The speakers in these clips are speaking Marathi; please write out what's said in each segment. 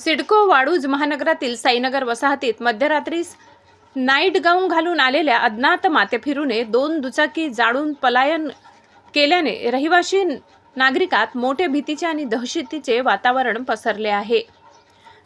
सिडको वाळूज महानगरातील साईनगर वसाहतीत मध्यरात्रीस नाईट गाऊन घालून आलेल्या अज्ञात मातेफिरूने दोन दुचाकी जाळून पलायन केल्याने रहिवाशी नागरिकात मोठे भीतीचे आणि दहशतीचे वातावरण पसरले आहे.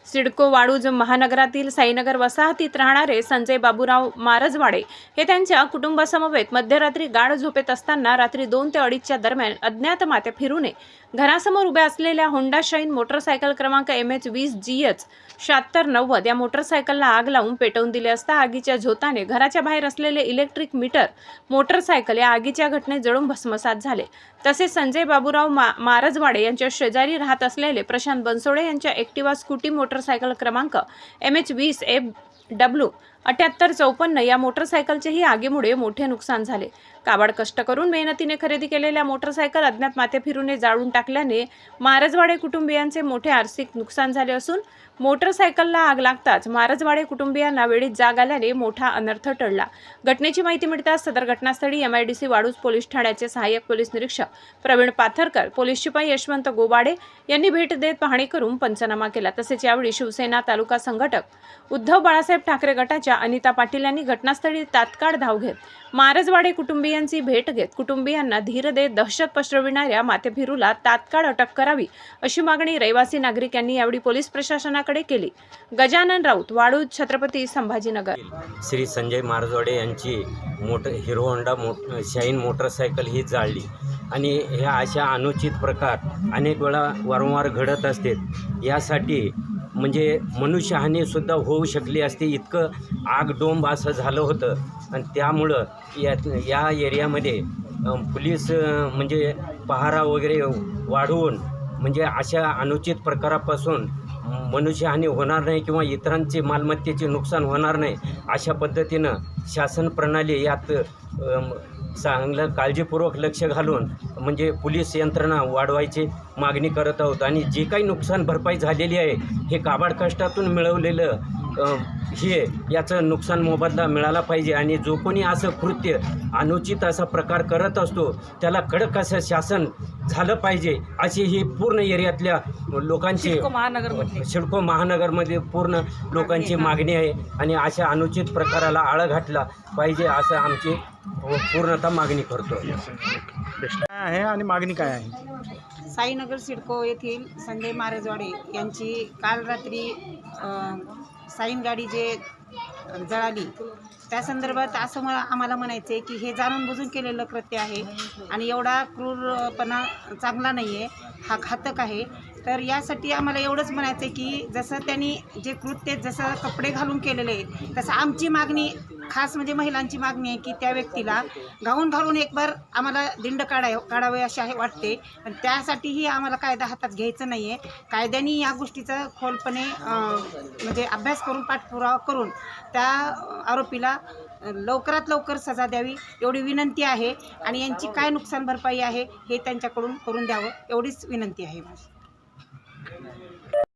सिडको वाळूज महानगरातील साईनगर वसाहतीत राहणारे संजय बाबूराव मारजवाडे हे त्यांच्या कुटुंबासमवेत मध्यरात्री गाढ झोपेत असताना रात्री दोन ते अडीचच्या दरम्यान अज्ञात माते फिरूने घरासमोर उभ्या असलेल्या होंडा शाईन मोटरसायकल क्रमांक एम एच वीस जी एच शहात्तर नव्वद या मोटरसायकलला आग लावून पेटवून दिले असता आगीच्या झोताने घराच्या बाहेर असलेले इलेक्ट्रिक मीटर मोटरसायकल या आगीच्या घटनेत जळून भस्मसात झाले. तसेच संजय बाबूराव मा मारजवाडे यांच्या शेजारी राहत असलेले प्रशांत बनसोडे यांच्या एक्टिवा स्कूटी मोटरसायकल क्रमांक एम एच वीस एफ डब्ल्यू अठ्याहत्तर चौपन्न या मोटरसायकलचेही आगीमुळे मोठे नुकसान झाले. काबाड कष्ट करून मेहनतीने खरेदी केलेल्या मोटरसायकल अज्ञात माथे फिरूने जाळून टाकल्याने मारजवाडे कुटुंबियांचे मोठे आर्थिक नुकसान झाले असून मोटरसायकलला आग लागताच मारजवाडे कुटुंबियांना वेळीत जाग आल्याने मोठा अनर्थ टळला. घटनेची माहिती मिळताच सदर घटनास्थळी एमआयडीसी वाडूज पोलीस ठाण्याचे सहाय्यक पोलीस निरीक्षक प्रवीण पाथरकर पोलीस शिपाई यशवंत गोबाडे यांनी भेट देत पाहणी करून पंचनामा केला. तसेच यावेळी शिवसेना तालुका संघटक उद्धव बाळासाहेब ठाकरे गटाच्या अनिता पाटील यांनी घटनास्थळी तात्काळ धाव घेत मारजवाडे कुटुंबियांची भेट घेत कुटुंबियांना धीर देत दहशत पसरविणाऱ्या माथेफिरूला तात्काळ अटक करावी अशी मागणी रहिवासी नागरिक यांनी यावेळी पोलीस प्रशासनाकडे केली. गजानन राऊत वाळूज छत्रपती संभाजीनगर. श्री संजय मारजवाडे यांची मोटर हिरो होंडा मो शाईन मोटरसायकल ही जाळली. आणि ह्या अशा अनुचित प्रकार अनेक वेळा वारंवार घडत असते यासाठी म्हणजे मनुष्यहानीसुद्धा होऊ शकली असती इतकं आग डोंब असं झालं होतं. आणि त्यामुळं या या एरियामध्ये अं, पोलीस म्हणजे पहारा वगैरे वाढवून म्हणजे अशा अनुचित प्रकारापासून मनुष्यहानी होणार नाही किंवा इतरांचे मालमत्तेचे नुकसान होणार नाही अशा पद्धतीनं शासन प्रणाली यात चांगलं काळजीपूर्वक लक्ष घालून म्हणजे पोलीस यंत्रणा वाढवायची मागणी करत आहोत. आणि जे काही नुकसान भरपाई झालेली आहे हे काबाड कष्टातून मिळवलेलं हे याचं नुकसान मोबदला मिळाला पाहिजे आणि जो कोणी असं कृत्य अनुचित असा प्रकार करत असतो त्याला कडक असं शासन झालं पाहिजे अशी ही पूर्ण एरियातल्या लोकांची महानगरमध्ये सिडको महानगरमध्ये पूर्ण लोकांची मागणी आहे आणि अशा अनुचित प्रकाराला आळा घातला पाहिजे असं आमची पूर्णतः मागणी करतो काय आहे आणि मागणी काय आहे? साईनगर सिडको येथील संजय महाराजवाडे यांची काल रात्री साईन गाडी जे जळाली त्या संदर्भात असं मला आम्हाला म्हणायचं आहे की हे जाणून बुजून केलेलं कृत्य आहे आणि एवढा क्रूरपणा चांगला नाही आहे हा घातक आहे. तर यासाठी आम्हाला एवढंच म्हणायचं आहे की जसं त्यांनी जे कृत्य जसं कपडे घालून केलेले आहे तसं आमची मागणी खास म्हणजे महिलांची मागणी आहे की त्या व्यक्तीला गाऊन घालून एक बार आम्हाला दिंड काढाय काढावे असे आहे वाटते. पण त्यासाठीही आम्हाला कायदा हातात घ्यायचं नाही आहे कायद्याने या गोष्टीचा खोलपणे म्हणजे अभ्यास करून पाठपुरावा करून त्या आरोपीला लवकरात लवकर सजा द्यावी एवढी विनंती आहे. आणि यांची काय नुकसान भरपाई आहे हे त्यांच्याकडून करून द्यावं एवढीच विनंती आहे माझी.